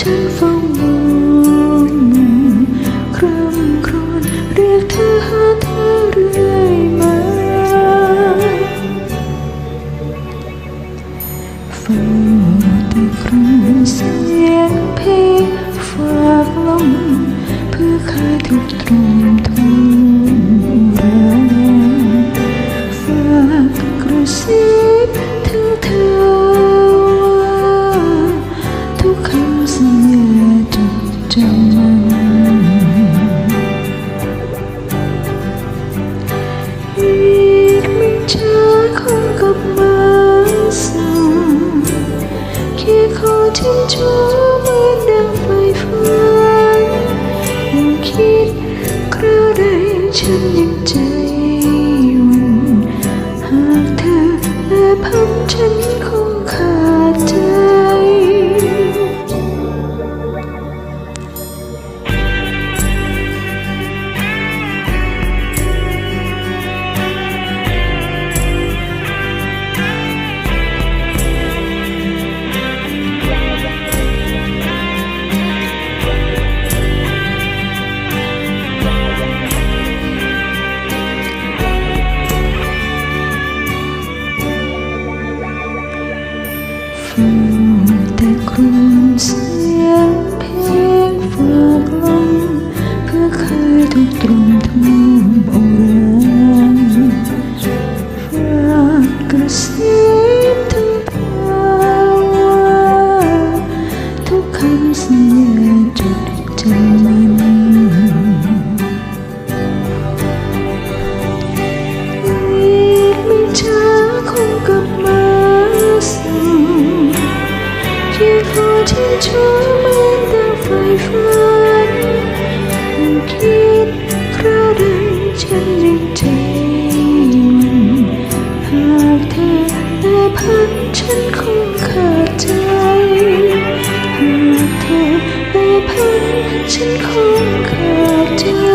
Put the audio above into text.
ฉันเฝ้ามองคร่ำครวญเรียกเธอหาเธอเรื่อยมา เฝ้าแต่ครั้งเศร้า ฉันยังใจวันหากเธอแลพัฉัน raccoons ที่เธอไม่ตั้งไฟฝันคิดกระดัฉันยัใจมันหากเธอได้พักฉันคงขาดใจหากเธอได้พักฉันคงขาดใจ